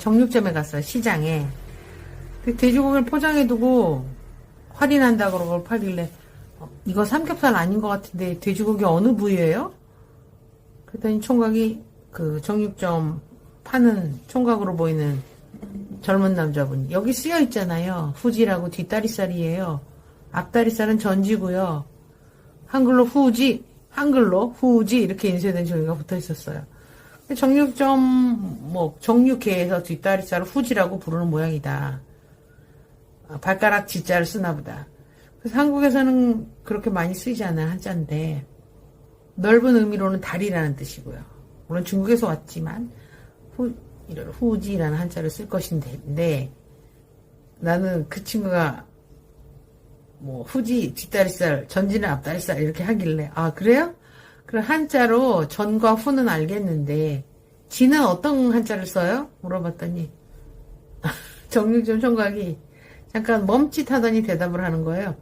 정육점에 갔어요. 시장에. 돼지고기를 포장해두고 할인한다 그러고 팔길래 어, 이거 삼겹살 아닌 것 같은데 돼지고기 어느 부위예요? 그랬더니 총각이 그 정육점 파는 총각으로 보이는 젊은 남자분 여기 쓰여 있잖아요. 후지라고 뒷다리살이에요. 앞다리살은 전지고요. 한글로 후지, 한글로 후지 이렇게 인쇄된 종이가 붙어 있었어요. 정육점 뭐 정육회에서 뒷다리살을 후지라고 부르는 모양이다. 아, 발가락 지자를 쓰나 보다. 그래서 한국에서는 그렇게 많이 쓰이지 않아요 한자인데 넓은 의미로는 다리라는 뜻이고요. 물론 중국에서 왔지만 후, 이런 후지라는 한자를 쓸 것인데 나는 그 친구가 뭐 후지 뒷다리살 전지는 앞다리살 이렇게 하길래 아 그래요? 그럼 한자로 전과 후는 알겠는데 지는 어떤 한자를 써요? 물어봤더니 정육점 총각이 잠깐 멈칫하더니 대답을 하는 거예요.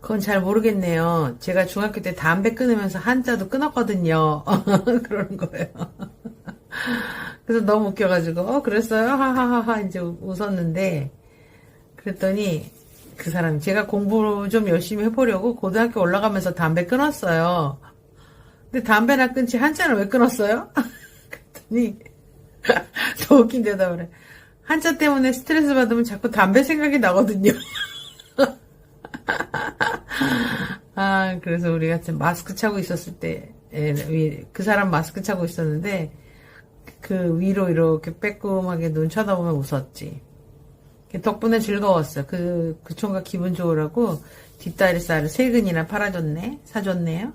그건 잘 모르겠네요. 제가 중학교 때 담배 끊으면서 한자도 끊었거든요. 그러는 거예요. 그래서 너무 웃겨가지고, 어, 그랬어요? 하하하하, 이제 웃었는데, 그랬더니, 그 사람이, 제가 공부 좀 열심히 해보려고 고등학교 올라가면서 담배 끊었어요. 근데 담배나 끊지 한자는 왜 끊었어요? 그랬더니, 더 웃긴 대답을 해. 한자 때문에 스트레스 받으면 자꾸 담배 생각이 나거든요. 아, 그래서 우리가 참 마스크 차고 있었을 때, 에, 위- 그 사람 마스크 차고 있었는데, 그 위로 이렇게 빼꼼하게 눈 쳐다보면 웃었지. 덕분에 즐거웠어. 그, 그 총각 기분 좋으라고 뒷다리살을 세 근이나 팔아줬네? 사줬네요?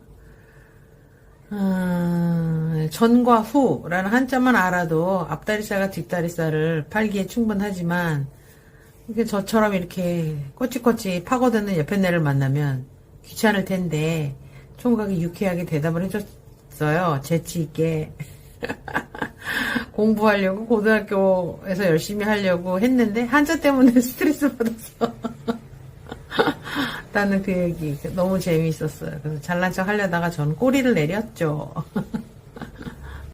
아, 전과 후라는 한자만 알아도 앞다리살과 뒷다리살을 팔기에 충분하지만, 이게 저처럼 이렇게 꼬치꼬치 파고드는 옆에 애를 만나면 귀찮을 텐데 총각이 유쾌하게 대답을 해줬어요. 재치 있게. 공부하려고 고등학교에서 열심히 하려고 했는데 한자 때문에 스트레스 받았어. 나는 그 얘기 너무 재미있었어요. 그래서 잘난 척 하려다가 전 꼬리를 내렸죠.